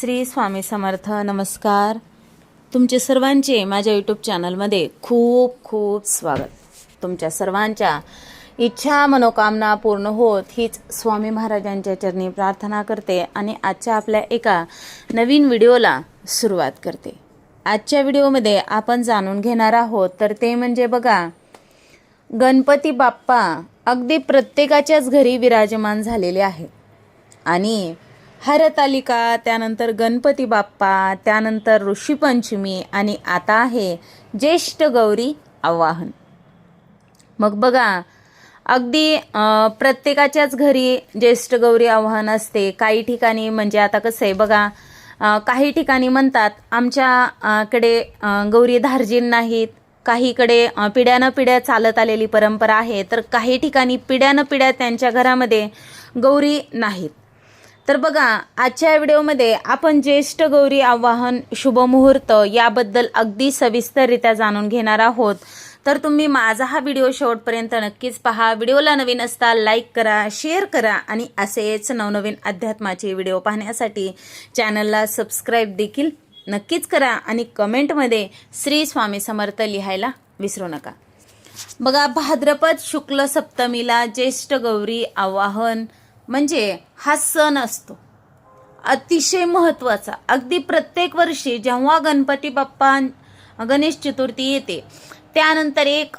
श्री स्वामी समर्थ नमस्कार. तुमचे सर्वांचे माझ्या यूट्यूब चॅनलमध्ये खूप खूप स्वागत. तुमच्या सर्वांच्या इच्छा मनोकामना पूर्ण होत हीच स्वामी महाराजांच्या चरणी प्रार्थना करते आणि आजच्या आपल्या एका नवीन व्हिडिओला सुरुवात करते. आजच्या व्हिडिओमध्ये आपण जाणून घेणार आहोत तर ते म्हणजे बघा गणपती बाप्पा अगदी प्रत्येकाच्याच घरी विराजमान झालेले आहेत. आणि हरतालिका त्यानंतर गणपती बाप्पा त्यानंतर ऋषीपंचमी आणि आता आहे ज्येष्ठ गौरी आवाहन. मग बघा अगदी प्रत्येकाच्याच घरी ज्येष्ठ गौरी आव्हान असते. काही ठिकाणी म्हणजे आता कसं आहे बघा काही ठिकाणी म्हणतात आमच्याकडे गौरी धार्जिन नाहीत. काहीकडे पिढ्यानं पिढ्या चालत आलेली परंपरा आहे. तर काही ठिकाणी पिढ्यानं पिढ्या त्यांच्या घरामध्ये गौरी नाहीत. तर बघा आजच्या व्हिडिओमध्ये आपण ज्येष्ठ गौरी आवाहन शुभमुहूर्त याबद्दल अगदी सविस्तररित्या जाणून घेणार आहोत. तर तुम्ही माझा हा व्हिडिओ शेवटपर्यंत नक्कीच पहा. व्हिडिओला नवीन असता लाईक करा शेअर करा आणि असेच नवनवीन अध्यात्माचे व्हिडिओ पाहण्यासाठी चॅनलला सबस्क्राईब देखील नक्कीच करा आणि कमेंटमध्ये श्री स्वामी समर्थ लिहायला विसरू नका. बघा भाद्रपद शुक्ल सप्तमीला ज्येष्ठ गौरी आवाहन म्हणजे हा सण असतो. अतिशय महत्त्वाचा. अगदी प्रत्येक वर्षी जेव्हा गणपती बाप्पा गणेश चतुर्थी येते त्यानंतर एक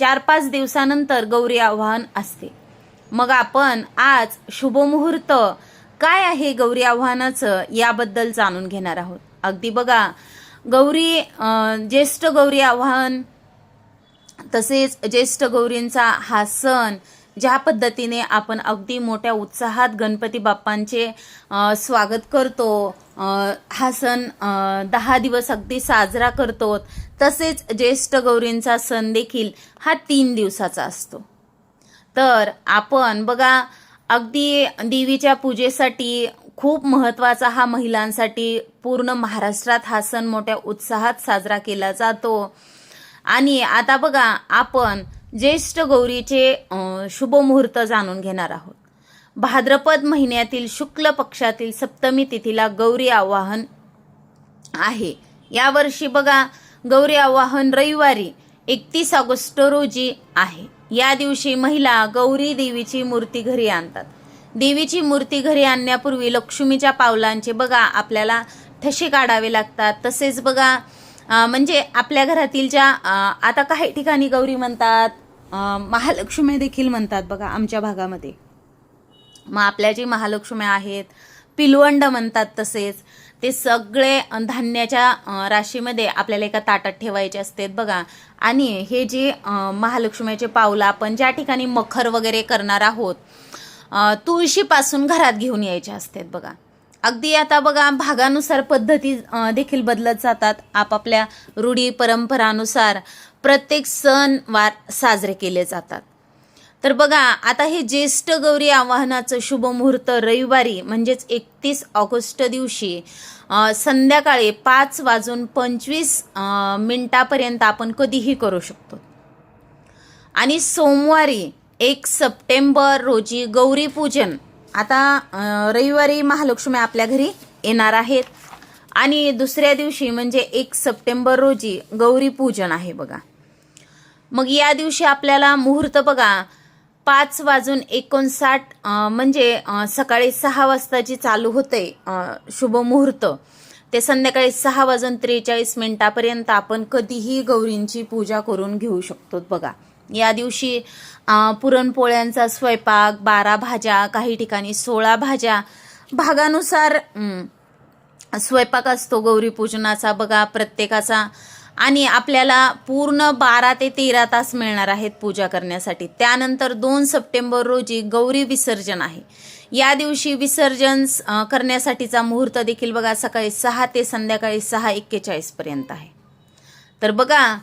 चार पाच दिवसानंतर गौरी आव्हान असते. मग आपण आज शुभमुहूर्त काय आहे गौरी आव्हानाचं याबद्दल जाणून घेणार आहोत. अगदी बघा गौरी ज्येष्ठ गौरी आव्हान तसेच ज्येष्ठ गौरींचा हा सण ज्या पद्धतीने आपण अगदी मोठ्या उत्साहात गणपती बाप्पांचे स्वागत करतो हा सण दहा दिवस अगदी साजरा करतो तसेच ज्येष्ठ गौरींचा सण देखील हा तीन दिवसाचा असतो. तर आपण बघा अगदी देवीच्या पूजेसाठी खूप महत्त्वाचा हा महिलांसाठी पूर्ण महाराष्ट्रात हा सण मोठ्या उत्साहात साजरा केला जातो. आणि आता बघा आपण ज्येष्ठ गौरीचे शुभमुहूर्त जाणून घेणार आहोत. भाद्रपद महिन्यातील शुक्ल पक्षातील सप्तमी तिथीला गौरी आवाहन आहे. यावर्षी बघा गौरी आवाहन रविवारी एकतीस ऑगस्ट रोजी आहे. या दिवशी महिला गौरी देवीची मूर्ती घरी आणतात. देवीची मूर्ती घरी आणण्यापूर्वी लक्ष्मीच्या पावलांचे बघा आपल्याला ठसे काढावे लागतात. तसेच बघा म्हणजे आपल्या घरातील ज्या आता काही ठिकाणी गौरी म्हणतात महालक्ष्मी देखील म्हणतात बघा आमच्या भागामध्ये. मग आपल्या जी महालक्ष्मी आहेत पिलवंड म्हणतात तसेच ते सगळे धान्याच्या राशीमध्ये आपल्याला एका ताटात ठेवायचे असतात बघा. आणि हे जे महालक्ष्मीचे पावलं आपण ज्या ठिकाणी मखर वगैरे करणार आहोत तुळशीपासून घरात घेऊन यायचे असतात बघा. अगदी आता बघा भागानुसार पद्धती देखील बदलत जातात. आपापल्या रूढी परंपरानुसार प्रत्येक सण वार साजरे केले जातात. तर बघा आता हे ज्येष्ठ गौरी आवाहनाचं शुभ मुहूर्त रविवारी म्हणजेच एकतीस ऑगस्ट दिवशी संध्याकाळी पाच वाजून पंचवीस मिनटापर्यंत आपण कधीही करू शकतो. आणि सोमवारी एक सप्टेंबर रोजी गौरी पूजन आता रविवारी महालक्ष्मी आपल्या घरी येणार आहेत. आणि दुसऱ्या दिवशी म्हणजे एक सप्टेंबर रोजी गौरी पूजन आहे बघा. मग या दिवशी आपल्याला मुहूर्त बघा. पाच वाजून एकोणसाठ म्हणजे सकाळी सहा वाजताची चालू होते शुभ मुहूर्त. ते संध्याकाळी सहा वाजून त्रेचाळीस मिनिटापर्यंत आपण कधीही गौरींची पूजा करून घेऊ शकतो बघा. या दिवशी पुरणपोळ्यांचा स्वयंपाक बारा भाज्या काही ठिकाणी सोळा भाज्या. भागानुसार स्वयंपाक असतो गौरीपूजनाचा बघा प्रत्येकाचा. आणि आपल्याला पूर्ण बारा ते तेरा तास मिळणार आहेत पूजा करण्यासाठी. त्यानंतर दोन सप्टेंबर रोजी गौरी विसर्जन आहे. या दिवशी विसर्जन करण्यासाठीचा मुहूर्त देखील बघा सकाळी सहा ते संध्याकाळी सहा एक्केचाळीसपर्यंत आहे. तर बघा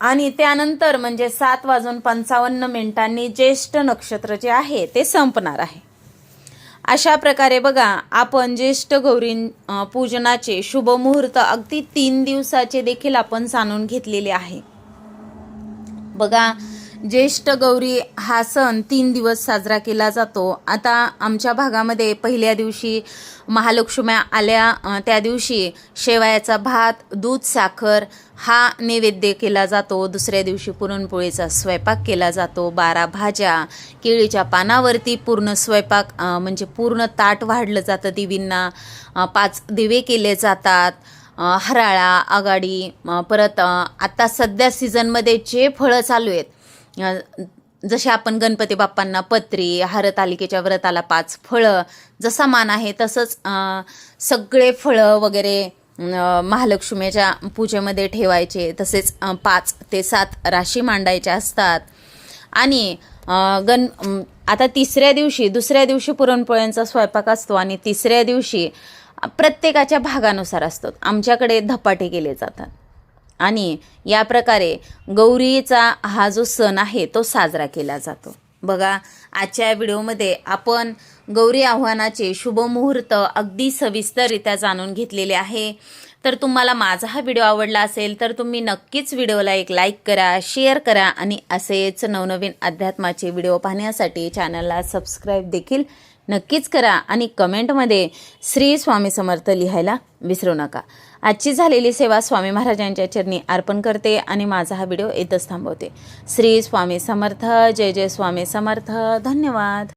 आणि त्यानंतर म्हणजे सात वाजून पंचावन्न मिनिटांनी ज्येष्ठ नक्षत्र जे आहे ते संपणार आहे. अशा प्रकारे बघा आपण ज्येष्ठ गौरी पूजनाचे शुभ मुहूर्त अगदी तीन दिवसाचे देखील आपण जाणून घेतलेले आहे. बघा ज्येष्ठ गौरी हा सण तीन दिवस साजरा केला जातो. आता आमच्या भागामध्ये पहिल्या दिवशी महालक्ष्म्या आल्या. त्या दिवशी शेवयाचा भात दूध साखर हा नैवेद्य केला जातो. दुसऱ्या दिवशी पुरणपोळीचा स्वयंपाक केला जातो. बारा भाज्या केळीच्या पानावरती पूर्ण स्वयंपाक म्हणजे पूर्ण ताट वाढलं जातं. देवींना पाच दिवे केले जातात. हराळा आघाडी परत आत्ता आता सध्या सीझनमध्ये जे फळं चालू आहेत जसे आपण गणपती बाप्पांना पत्री हरतालिकेच्या व्रताला पाच फळं जसा मान आहे तसंच सगळे फळं वगैरे महालक्ष्मीच्या पूजेमध्ये ठेवायचे. तसेच पाच ते सात राशी मांडायच्या असतात. आणि गण आता तिसऱ्या दिवशी दुसऱ्या दिवशी पुरणपोळ्यांचा स्वयंपाक असतो आणि तिसऱ्या दिवशी प्रत्येकाच्या भागानुसार असतो. आमच्याकडे धपाटे केले जातात. आणि या प्रकारे गौरीचा हा जो सण आहे तो साजरा केला जातो. बघा आजच्या व्हिडिओमध्ये आपण गौरी आव्हानाचे शुभमुहूर्त अगदी सविस्तररित्या जाणून घेतलेले आहे. तर तुम्हाला माझा हा व्हिडिओ आवडला असेल तर तुम्ही नक्कीच व्हिडिओला एक लाईक करा शेअर करा आणि असेच नवनवीन अध्यात्माचे व्हिडिओ पाहण्यासाठी चॅनलला सबस्क्राईब देखील नक्कीच करा आणि कमेंटमध्ये श्री स्वामी समर्थ लिहायला विसरू नका. आजची झालेली सेवा स्वामी महाराजांच्या चरणी अर्पण करते आणि माझा हा व्हिडिओ येतच थांबवते. श्री स्वामी समर्थ जय जय स्वामी समर्थ. धन्यवाद.